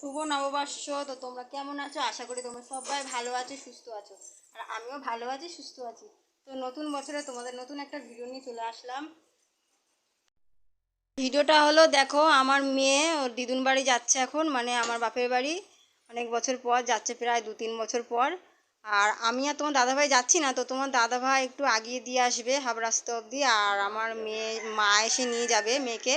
শুভ নববর্ষ। তো তোমরা কেমন আছো? আশা করি তোমরা সবাই ভালো আছো, সুস্থ আছো। আর আমিও ভালো আছি, সুস্থ আছি। তো নতুন বছরে তোমাদের নতুন একটা ভিডিও নিয়ে চলে আসলাম। ভিডিওটা হলো, দেখো, আমার মেয়ে, ওর দিদুন বাড়ি যাচ্ছে এখন মানে আমার বাপের বাড়ি। অনেক বছর পর, যাচ্ছে প্রায় দু তিন বছর পর। আর আমি আর তোমার দাদাভাই যাচ্ছি না, তো তোমার দাদাভাই একটু আগিয়ে দিয়ে আসবে হাফ রাস্তা অবধি। আর আমার মেয়ে, মা এসে নিয়ে যাবে মেয়েকে।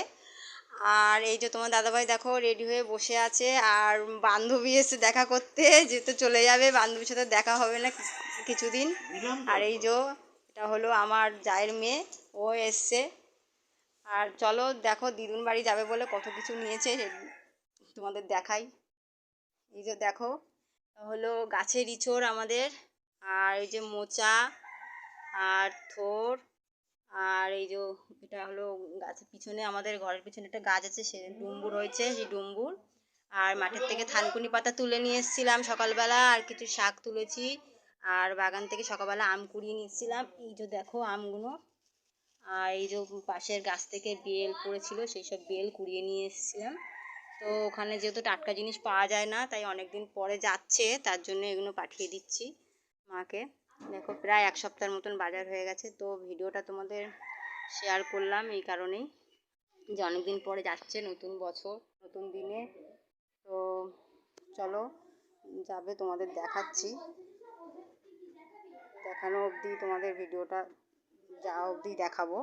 আর এই যে তোমার দাদাভাই দেখো রেডি হয়ে বসে আছে, আর বান্ধবী এসে দেখা করতে যেতে চলে যাবে, বান্ধবীর সাথে দেখা হবে না কিছুদিন। আর এই যে এটা হলো আমার জায়ের মেয়ে, ও এসছে। আর চলো দেখো দিদুন বাড়ি যাবে বলে কত কিছু নিয়েছে তোমাদের দেখাই। এই যে দেখো, হলো গাছের ইঁচড় আমাদের, আর এই যে মোচা, আর থোর আর এই যে এটা হলো গাছের পিছনে, আমাদের ঘরের পিছনে একটা গাছ আছে, সে ডুম্বুর হয়েছে, সেই ডুম্বুর। আর মাঠের থেকে থানকুনি পাতা তুলে নিয়ে এসেছিলাম সকালবেলা, আর কিছু শাক তুলেছি। আর বাগান থেকে সকালবেলা আম কুড়িয়ে নিয়ে এসেছিলাম। এই যে দেখো আমগুলো। আর এই যে পাশের গাছ থেকে বেল পড়েছিল, সেই সব বেল কুড়িয়ে নিয়ে এসেছিলাম। তো ওখানে যেহেতু টাটকা জিনিস পাওয়া যায় না, তাই অনেক দিন পরে যাচ্ছে, তার জন্য এগুলো পাঠিয়ে দিচ্ছি মাকে। দেখো প্রায় এক সপ্তাহের মতন বাজার হয়ে গেছে তো ভিডিওটা তোমাদের শেয়ার করলাম এই কারণেই যে অনেক দিন পরে যাচ্ছে নতুন বছর নতুন দিনে। তো চলো যাবে তোমাদের দেখাচ্ছি। দেখানো অবধি তোমাদের ভিডিওটা যা অবধি দেখাবো।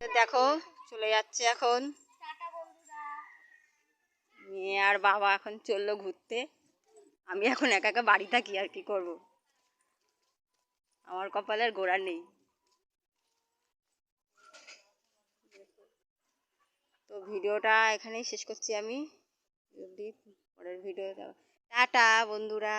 দেখো চলে যাচ্ছে এখন। মেয়ে আর বাবা এখন চলল ঘুরতে। আমি এখন একা একা বাড়ি থাকি আর কি করব? আমার কপালের গোড়া নেই। তো ভিডিওটা এখানেই শেষ করছি আমি। পরের ভিডিও টাটা বন্ধুরা।